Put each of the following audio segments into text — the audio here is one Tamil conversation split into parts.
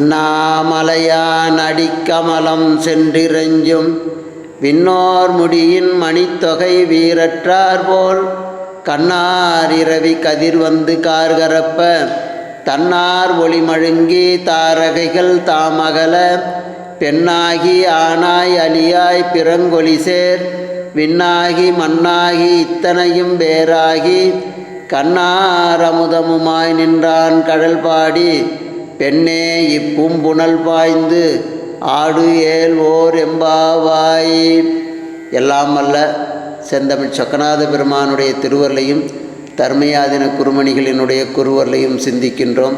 அண்ணாமலையான் அடிக்கமலம் சென்றிரஞ்சும் விண்ணோர் முடியின் மணித்தொகை வீரற்றார் போல் கண்ணார் இரவி கதிர் வந்து கார்கரப்ப தன்னார் ஒளி மழுங்கி தாரகைகள் தாமகல பெண்ணாகி ஆனாய் அலியாய் பிறங்கொலி சேர் விண்ணாகி மண்ணாகி இத்தனையும் வேறாகி கண்ணாரமுதமுமாய் நின்றான் கடல் பாடி பெண்ணே இப்பூம்புணல் பாய்ந்து ஆடு ஏல் ஓர் எம்பாவாய். எல்லாம் அல்ல செந்தமிழ் சொக்கநாத பெருமானுடைய திருவருளையும் தர்மயாதின குருமணிகளினுடைய குருவருளையும் சிந்திக்கின்றோம்.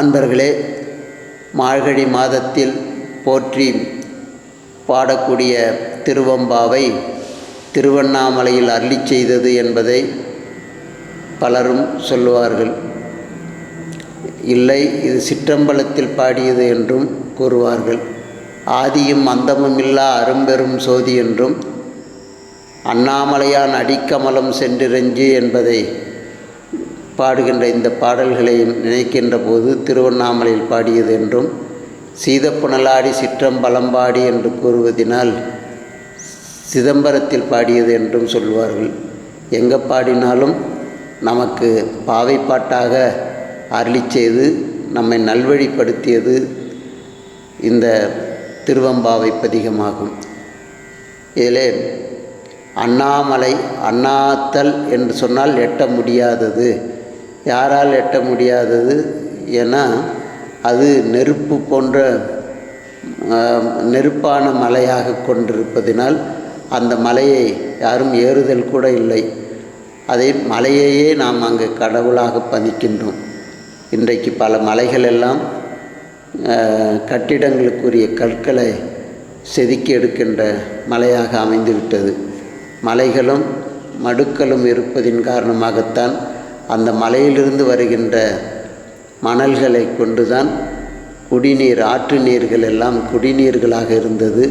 அன்பர்களே மார்கழி மாதத்தில் போற்றி பாடக்கூடிய திருவம்பாவை திருவண்ணாமலையில் அருளி செய்தது என்பதை பலரும் சொல்லுவார்கள். இல்லை இது சிற்றம்பலத்தில் பாடியது என்றும் கூறுவார்கள். ஆதியும் அந்தமும் இல்லா அரும்பெரும் சோதி என்றும் அண்ணாமலையான் அடிக்கமலம் சென்றிரஞ்சு என்பதை பாடுகின்ற இந்த பாடல்களை நினைக்கின்ற போது திருவண்ணாமலையில் பாடியது என்றும் சீதப்புணலாடி சிற்றம்பலம்பாடி என்று கூறுவதினால் சிதம்பரத்தில் பாடியது என்றும் சொல்வார்கள். எங்கே பாடினாலும் நமக்கு பாவை பாட்டாக அருளி செய்து நம்மை நல்வழிப்படுத்தியது இந்த திருவம்பாவை பதிகமாகும். இதிலே அண்ணாமலை அண்ணாத்தல் என்று சொன்னால் எட்ட முடியாதது. யாரால் எட்ட முடியாதது ஏன்னா அது நெருப்பு போன்ற நெருப்பான மலையாக கொண்டிருப்பதினால் அந்த மலையை யாரும் ஏறுதல் கூட இல்லை. அதை மலையையே நாம் அங்கு கடவுளாக பதிக்கின்றோம். இன்றைக்கு பல மலைகள் எல்லாம் கட்டிடங்களுக்குரிய கற்களை செதுக்கி எடுக்கின்ற மலையாக அமைந்துவிட்டது. மலைகளும் மடுக்களும் இருப்பதின் காரணமாகத்தான் அந்த மலையிலிருந்து வருகின்ற மணல்களை கொண்டுதான் குடிநீர் ஆற்று நீர்கள் எல்லாம் குடிநீர்களாக இருந்தது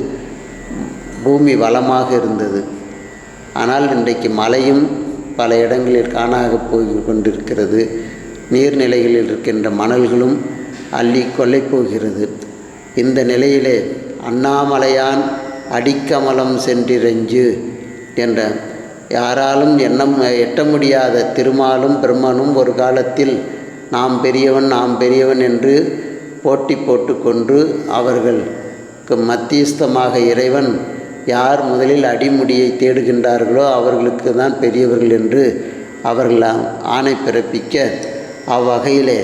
பூமி வளமாக இருந்தது. ஆனால் இன்றைக்கு மலையும் பல இடங்களில் காணாக போய் கொண்டிருக்கிறது. நீர்நிலைகளில் இருக்கின்ற மணல்களும் அள்ளி கொள்ளை போகிறது இந்த நிலையிலே அண்ணாமலையான் அடிக்கமலம் சென்றிரஞ்சு என்ற யாராலும் எண்ணம் எட்ட முடியாத திருமாலும் பிரம்மனும் ஒரு காலத்தில் நாம் பெரியவன் நாம் பெரியவன் என்று போட்டி போட்டுக்கொண்டு அவர்களுக்கு மத்தியஸ்தமாக இறைவன் யார் முதலில் அடிமுடியை தேடுகின்றார்களோ அவர்களுக்கு தான் பெரியவர்கள் என்று அவர்கள் ஆணை பிறப்பிக்க அவ்வகையிலே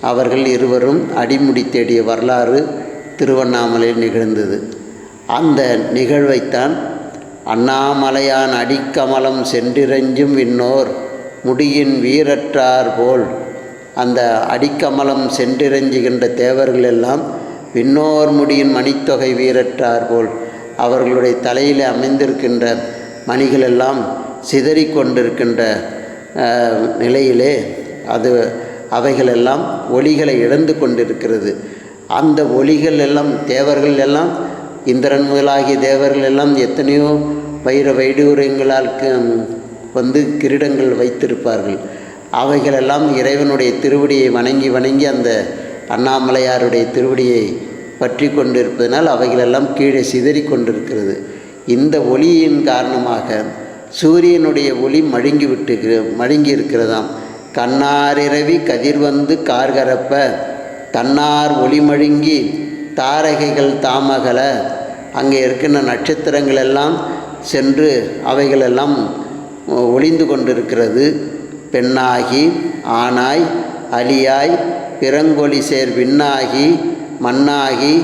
அவர்கள் இருவரும் அடிமுடி தேடிய வரலாறு திருவண்ணாமலையில் நிகழ்ந்தது. அந்த நிகழ்வைத்தான் அண்ணாமலையான் அடிக்கமலம் சென்றிரஞ்சும் விண்ணோர் முடியின் வீரற்றார் போல் அந்த அடிக்கமலம் சென்றிரஞ்சுகின்ற தேவர்கள் எல்லாம் விண்ணோர் முடியின் மணித்தொகை வீரற்றார் போல் அவர்களுடைய தலையில் அமைந்திருக்கின்ற மணிகளெல்லாம் சிதறிக்கொண்டிருக்கின்ற நிலையிலே அது அவைகளெல்லாம் ஒளிகளை இழந்து கொண்டிருக்கிறது. அந்த ஒளிகள் எல்லாம் தேவர்கள் எல்லாம் இந்திரன் முதலாகிய தேவர்கள் எல்லாம் எத்தனையோ வைர வைடூரியங்களால் வந்து கிரீடங்கள் வைத்திருப்பார்கள். அவைகளெல்லாம் இறைவனுடைய திருவடியை வணங்கி வணங்கி அந்த அண்ணாமலையாருடைய திருவடியை பற்றி கொண்டிருப்பதனால் அவைகளெல்லாம் கீழே சிதறி கொண்டிருக்கிறது. இந்த ஒளியின் காரணமாக சூரியனுடைய ஒளி மழுங்கி விட்டு மழுங்கி இருக்கிறதாம். கண்ணாரிரவி கதிர் வந்து கார்கரப்ப தன்னார் ஒளிமழுங்கி தாரகைகள் தாமகல. அங்கே இருக்கின்ற நட்சத்திரங்கள் எல்லாம் சென்று அவைகளெல்லாம் ஒளிந்து கொண்டிருக்கிறது. பெண்ணாகி ஆனாய் அலியாய் பிறங்கொலி சேர் விண்ணாகி மண்ணாகி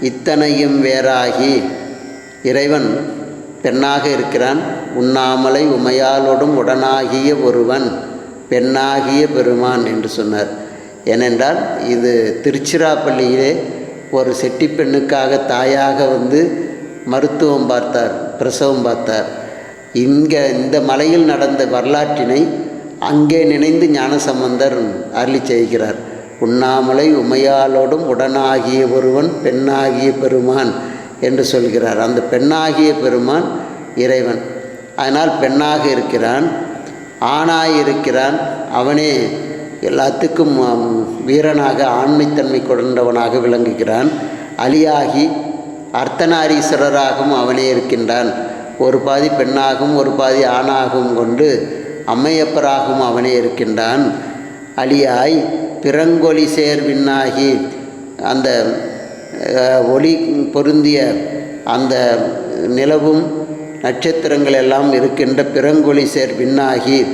இத்தனையும் வேறாகி. இறைவன் பெண்ணாக இருக்கிறான். உண்ணாமலை உமையாலோடும் உடனாகிய ஒருவன். பெண்ணாகிய பெருமான் என்று சொன்னார். ஏனென்றால் இது திருச்சிராப்பள்ளியிலே ஒரு செட்டி பெண்ணுக்காக தாயாக வந்து மருத்துவம் பார்த்தார் பிரசவம் பார்த்தார். இங்கே இந்த மலையில் நடந்த வரலாற்றினை அங்கே நினைந்து ஞானசம்பந்தர் அருளி செய்கிறார். உண்ணாமலை உமையாலோடும் உடனாகிய ஒருவன் பெண்ணாகிய பெருமான் என்று சொல்கிறார். அந்த பெண்ணாகிய பெருமான் இறைவன். அதனால் பெண்ணாக இருக்கிறான். ஆணாய் இருக்கிறான் அவனே எல்லாத்துக்கும் வீரனாக ஆண்மைத்தன்மை கொண்டவனாக விளங்குகிறான். அலியாகி அர்த்தநாரீஸ்வரராகவும் அவனே இருக்கின்றான். ஒரு பாதி பெண்ணாகவும் ஒரு பாதி ஆணாகவும் கொண்டு அம்மையப்பராகவும் அவனே இருக்கின்றான். அலியாய் பிறங்கொலி சேர் விண்ணாகி அந்த ஒளி பொருந்திய அந்த நிலவும் நட்சத்திரங்கள் எல்லாம் இருக்கின்ற பிறங்கொலி சேர் விண்ணாகி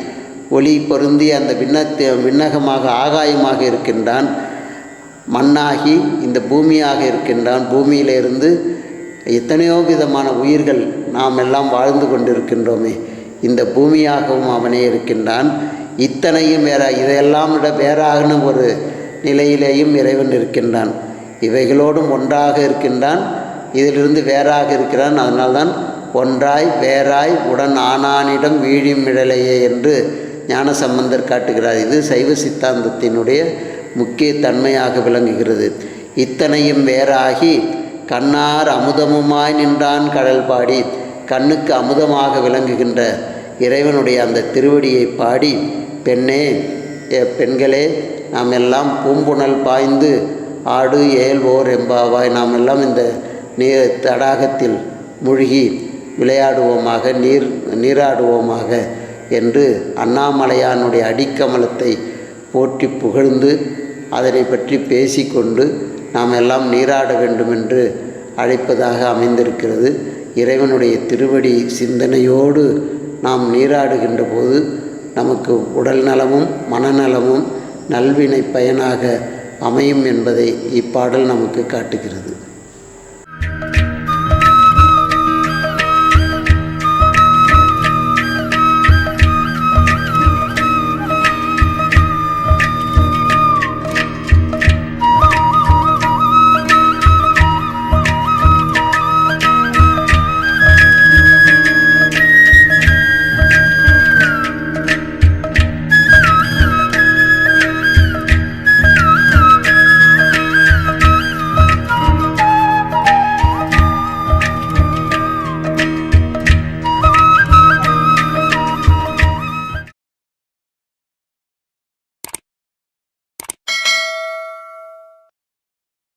ஒளி பொருந்தி அந்த விண்ணத்தை விண்ணகமாக ஆகாயமாக இருக்கின்றான். மண்ணாகி இந்த பூமியாக இருக்கின்றான். பூமியிலிருந்து எத்தனையோ விதமான உயிர்கள் நாம் எல்லாம் வாழ்ந்து கொண்டிருக்கின்றோமே. இந்த பூமியாகவும் அவனே இருக்கின்றான். இத்தனையும் வேற இதையெல்லாம் விட வேறாகன ஒரு நிலையிலேயும் இறைவன் இருக்கின்றான். இவைகளோடும் ஒன்றாக இருக்கின்றான். இதிலிருந்து வேறாக இருக்கிறான். அதனால்தான் ஒன்றாய் வேறாய் உடன் ஆனானிடம் வீழியும் என்று ஞானசம்பந்தர் காட்டுகிறார். இது சைவ சித்தாந்தத்தினுடைய முக்கிய தன்மையாக விளங்குகிறது. இத்தனையும் வேறாகி கண்ணார் அமுதமுமாய் நின்றான் கடல் பாடி கண்ணுக்கு அமுதமாக விளங்குகின்ற இறைவனுடைய அந்த திருவடியை பாடி பெண்ணே பெண்களே நாம் எல்லாம் பூம்புணல் பாய்ந்து ஆடு ஏல்வோர் எம்பாவாய் நாம் எல்லாம் இந்த நீர் தடாகத்தில் மூழ்கி விளையாடுவோமாக நீர் நீராடுவோமாக என்று அண்ணாமலையானுடைய அடிக்கமலத்தை போற்றி புகழ்ந்து அதனை பற்றி பேசிக்கொண்டு நாம் எல்லாம் நீராட வேண்டும் என்று அழைப்பதாக அமைந்திருக்கிறது. இறைவனுடைய திருவடி சிந்தனையோடு நாம் நீராடுகின்ற போது நமக்கு உடல் நலமும் மனநலமும் நல்வினை பயனாக அமையும் என்பதை இப்பாடல் நமக்கு காட்டுகிறது.